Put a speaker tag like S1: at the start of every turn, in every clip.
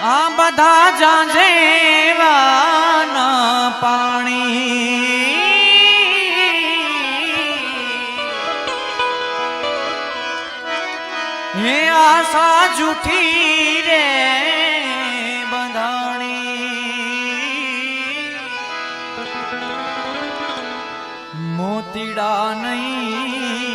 S1: આ બધા જાજેવાના પાણી. હે આશા જૂઠી રે બંધાણી. મોતીડા નહીં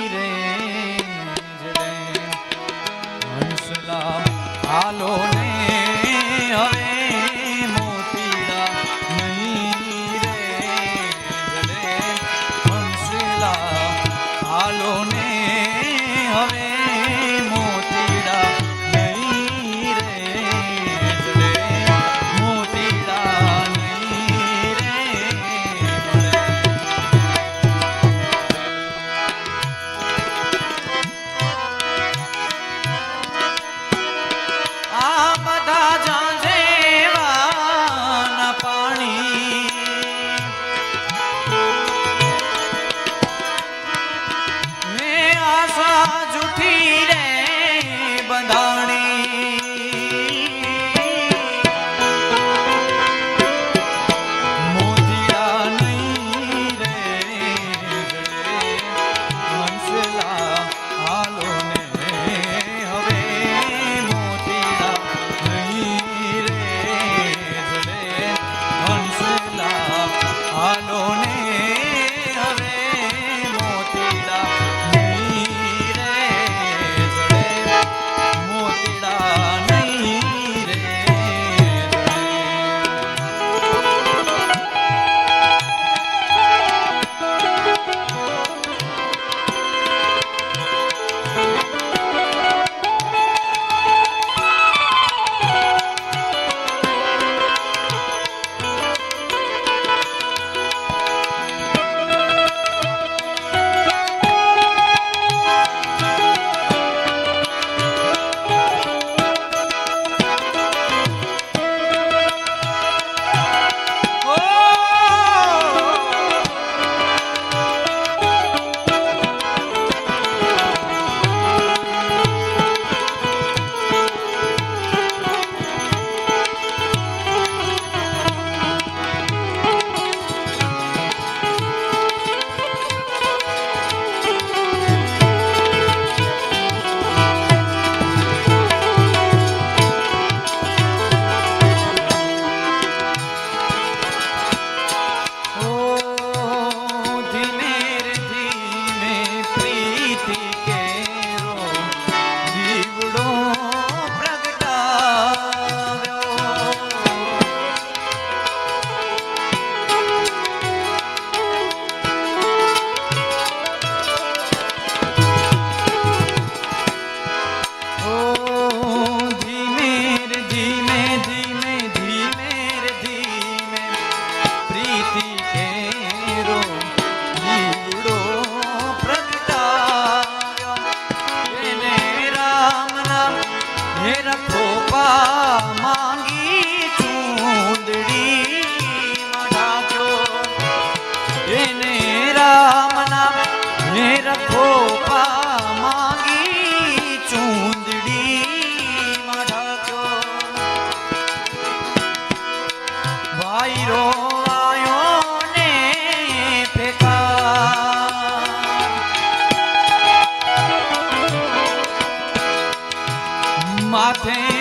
S1: Ah, tem.